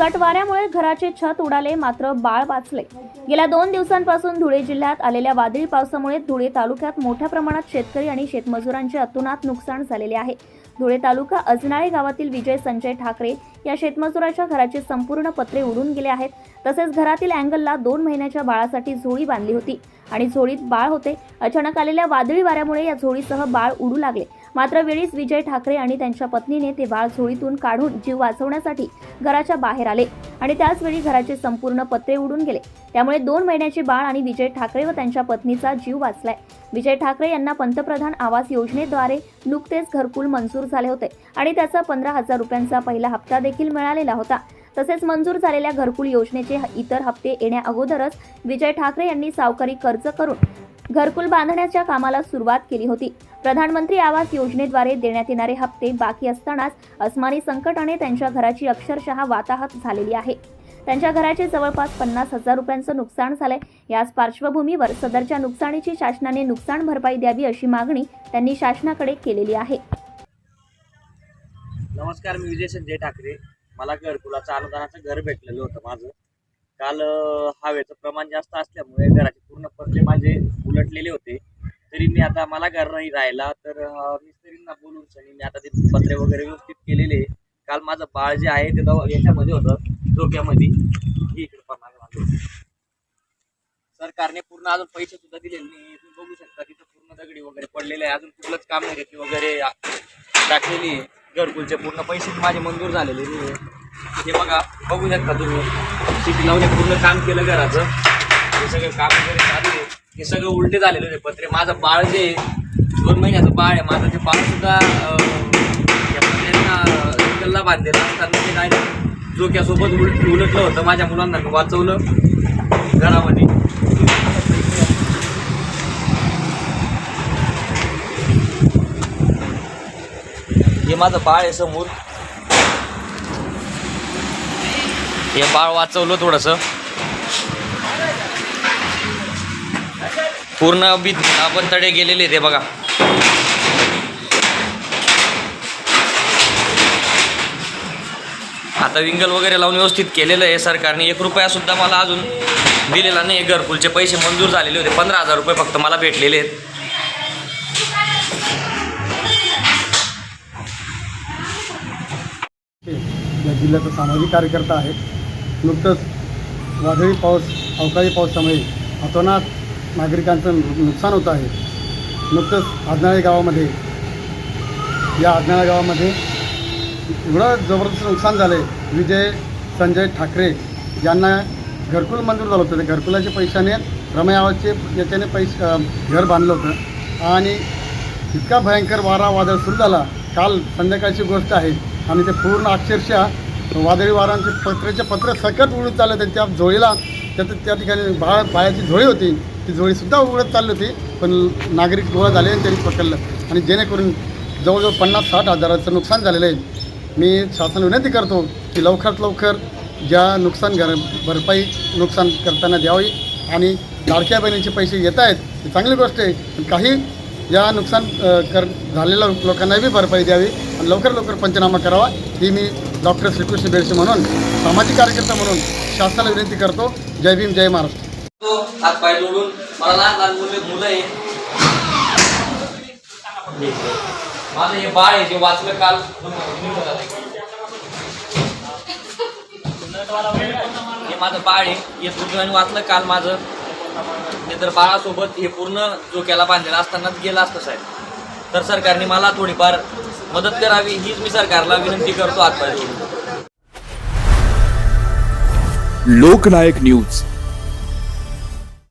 मुसट वाऱ्यामुळे घराचे छत उडाले मात्र बाळ वाचले. गेल्या दोन दिवसांपासून धुळे जिल्ह्यात आलेल्या वादळी पावसामुळे धुळे तालुक्यात मोठ्या प्रमाणात शेतकरी आणि शेतमजुरांचे अतोनात नुकसान झालेले आहे. धुळे तालुका अजनाळे गावातील विजय संजय ठाकरे या शेतमजुराच्या घराचे संपूर्ण पत्रे उडून गेले आहेत. तसेच घरातील अँगलला दोन महिन्याच्या बाळासाठी झोळी बांधली होती आणि झोळीत बाळ होते. अचानक आलेल्या वादळी वाऱ्यामुळे या झोळीसह बाळ उडू लागले. मात्र वेळीच विजय ठाकरे आणि त्यांच्या पत्नीने ते बाळ झोळीतून काढून जीव वाचवण्यासाठी घराच्या बाहेर आले आणि त्याचवेळी घराचे संपूर्ण पत्रे उडून गेले. त्यामुळे दोन महिन्याचे बाळ आणि विजय ठाकरे व त्यांच्या पत्नीचा जीव वाचलाय. विजय ठाकरे यांना पंतप्रधान आवास योजनेद्वारे नुकतेच घरकुल मंजूर झाले होते आणि त्याचा पंधरा हजार रुपयांचा पहिला हप्ता देखील मिळालेला होता. तसेच मंजूर झालेल्या घरकुल योजनेचे इतर हप्ते येण्या अगोदरच विजय ठाकरे यांनी सावकारी कर्ज करून घरकुल बांधण्याच्या कामाला सुरुवात केली होती. प्रधानमंत्री आवास योजनेद्वारे देण्यात येणारे हप्ते बाकी असतानाच अस्मानी संकटाने त्यांच्या घराची अक्षरशः वाताहत झालेली आहे. त्यांच्या घराचे जवळपास पन्नास हजार रुपयांचं नुकसान झालंय. याच पार्श्वभूमीवर सदरच्या नुकसानीची शासनाने नुकसान भरपाई द्यावी अशी मागणी त्यांनी शासनाकडे केलेली आहे. नमस्कार मी विजय संजय ठाकरे. मला घरकुलाचं अनुदानाचं घर भेटलेलं होतं माझं. काल हवेचं प्रमाण जास्त असल्यामुळे घराचे पूर्ण पत्रे माझे उलटलेले होते. तरी मी आता मला घर नाही राहिला तर मिस्त्रींना बोलून सनी मी आता ते पत्रे वगैरे व्यवस्थित केलेले काल माझं बाळ जे आहे ते दवा याच्यामध्ये होतं डोक्यामध्ये. ही इकडे पहा सरकारने पूर्ण अजून पैसे सुद्धा दिलेले नाही. तुम्ही बघू शकता तिथं पूर्ण दगडी वगैरे पडलेले आहे अजून कुठलंच काम नाही घेतली वगैरे टाकलेली घरकुलचे पूर्ण पैसे माझे मंजूर झालेले नाही हे बघा बघू शकता तुम्ही. सिटी लावून पूर्ण काम केलं घराचं. हे सगळं काम वगैरे चालू आहे. हे सगळं उलटे झालेले होते पत्रे माझं बाळ जे दोन महिन्याचं बाळ आहे माझं ते बाळसुद्धा या पत्र्यांना गल्ला बांधलेला असताना ते काय जोक्यासोबत उलट उलटलं होतं माझ्या मुलांना वाचवलं घरामध्ये. हे माझं बाळ आहे समोर. हे बाळ वाचवलं थोडंसं. पूर्ण बी आपण तडे गेलेले ते बघा. आता विंगल वगैरे लावून व्यवस्थित केलेलं आहे सरकारने. एक रुपया सुद्धा मला अजून दिलेला नाही. घरकुलचे पैसे मंजूर झालेले होते. पंधरा हजार रुपये फक्त मला भेटलेले आहेत. या जिल्ह्याचा सामाजिक कार्यकर्ता आहे नुकतंच वादळी पाऊस अवकाळी पावसामुळे अतोनात नागरिकांचं नु- नुकसान होत आहे. नुकतंच आजनाळे गावामध्ये या आजनाळे गावामध्ये एवढं जबरदस्त नुकसान झालं आहे विजय संजय ठाकरे यांना घरकुल मंजूर झालं होतं. त्या घरकुलाच्या पैशाने रमयावाचे याच्याने पैसे घर बांधलं होतं. आणि इतका भयंकर वारा वादळ सुरू झाला. काल संध्याकाळची गोष्ट आहे. आणि ते पूर्ण अक्षरशः वादळी वारांचे पत्रेचे पत्र सकट उडून चालले होते. त्या झोळीला त्यात त्या ठिकाणी बाळ पायाची झोळी होती. ती जोडीसुद्धा उघडत चालली होती पण नागरिक गोळा झाले आणि त्यांनी पकडलं. आणि जेणेकरून जवळजवळ पन्नास साठ हजाराचं नुकसान झालेलं आहे. मी शासन विनंती करतो की लवकरात लवकर ज्या नुकसान घर भरपाई नुकसान करताना द्यावी आणि लाडक्या बहिणीचे पैसे येत आहेत ही चांगली गोष्ट आहे. पण काही या नुकसान कर झालेल्या लोकांनाही भरपाई द्यावी आणि लवकर लवकर पंचनामा करावा ही मी डॉक्टर श्रीकृष्ण बेडसे म्हणून सामाजिक कार्यकर्ता म्हणून शासनाला विनंती करतो. जय भीम जय महाराष्ट्र. हात पाय जोडून. मला लहान लहान मुलं मुलं आहे. माझं हे बाळ आहे जे वाचलं काल. हे माझं बाळ आहे. हे दुर्दैवाने वाचलं काल माझं. ते तर बाळासोबत हे पूर्ण डोक्याला बांधलेलं असतानाच गेलं असतं साहेब. तर सरकारने मला थोडीफार मदत करावी हीच मी सरकारला विनंती करतो आत्ता लोकनायक न्यूज.